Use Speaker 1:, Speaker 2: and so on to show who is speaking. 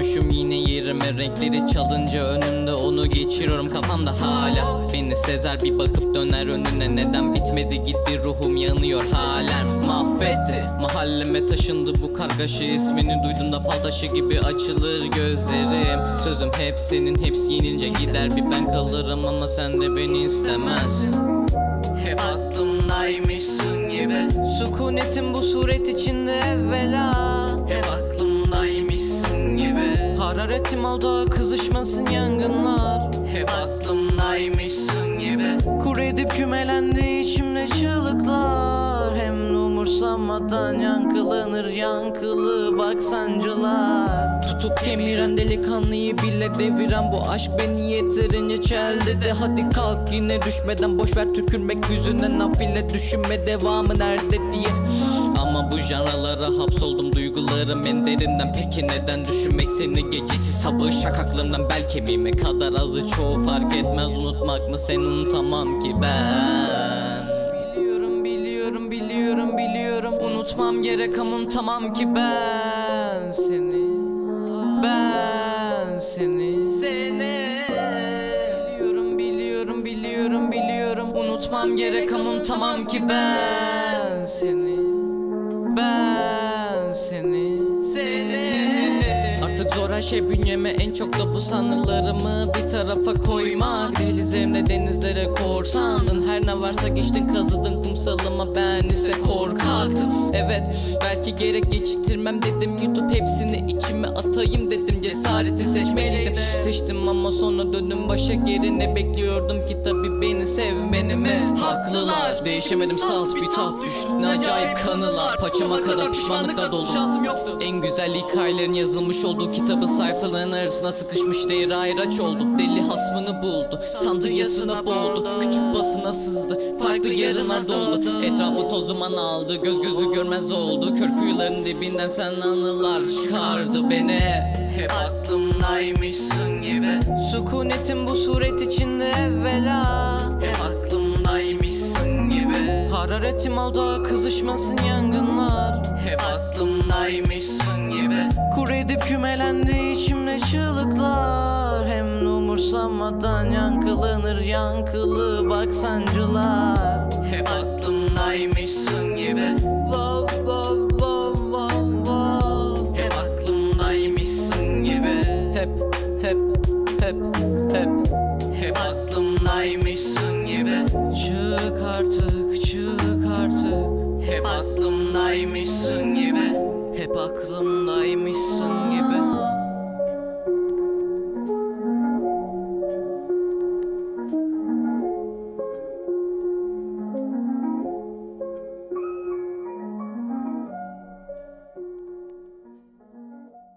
Speaker 1: Düşmüşüm yine yerime renkleri çalınca önümde onu geçiriyorum kafamda hala. Beni sezer bir bakıp döner önüne. Neden bitmedi? Gitti ruhum yanıyor halen Mahvetti mahalleme taşındı bu kargaşa. İsmini duyduğumda fal taşı gibi açılır gözlerim. Sözüm hep senin hepsi yenince gider. Bir ben kalırım ama sen de beni istemezsin. Hep aklımdaymışsın gibi. Sükunetin bu suret içinde evvela Oldu kızışmasın yangınlar. Hep aklımdaymışsın gibi. Kur edip kümelendi içimde çığlıklar. Hem umursamadan yankılanır yankılı bak sancılar Tutup kemiren delikanlıyı bile deviren bu aşk beni yeterince çeldi de Hadi kalk yine düşmeden boş ver tükürmek yüzünden. Nafile düşünme devamı nerede diye ama bu janralara hapsoldum duygularım. En derinden Peki neden düşünmek seni gecesi? Sabahı şakaklarımdan bel kemiğime kadar azı çoğu fark etmez. Unutmak mı seni unutamam ki ben. Biliyorum biliyorum biliyorum biliyorum. Unutmam gerek ama unutamam ki ben seni. Ben seni. Seni. Biliyorum biliyorum biliyorum biliyorum. Unutmam gerek ama unutamam ki ben seni seni Artık zor her şey bünyeme en çok da bu sanrılarımı bir tarafa koymak. Denizlerimde denizlere korsandın Her ne varsa geçtin kazıdın kumsalıma ben ise korkaktım. Evet belki gerek geçirmem dedim YouTube hepsini içime atayım dedim Cesareti seçmeliydim Seçtim ama sonra döndüm başa geri. Ne bekliyordum ki tabi beni sevmeni mi Haklılar. Değişemedim salt bir tap düştü. Ne acayip kanılar. Paçama kadar pişmanlıkla dolu. Şansım yoktu. En güzel hikayelerin yazılmış olduğu kitabın sayfalarının arasına sıkışmış değeri ayraç oldu. Deli hasmını buldu. Sandık yasına boğdu. Küçük basına sızdı. Farklı yarınlar doldu. Etrafı toz duman aldı. Göz gözü görmez oldu. Kör kuyuların dibinden sen anılar çıkardı beni. Hep aklımdaymışsın gibi Sükunetin bu suret içinde evvela. Hep aklımdaymışsın gibi. Hararetim oldu kızışmasın yangınlar. Hep aklımdaymışsın gibi. Kur edip kümelendi içimde çığlıklar. Hem umursamadan yankılanır yankılı bak sancılar Hep aklımdaymışsın aklımdaymışsın gibi. Hep aklımdaymışsın.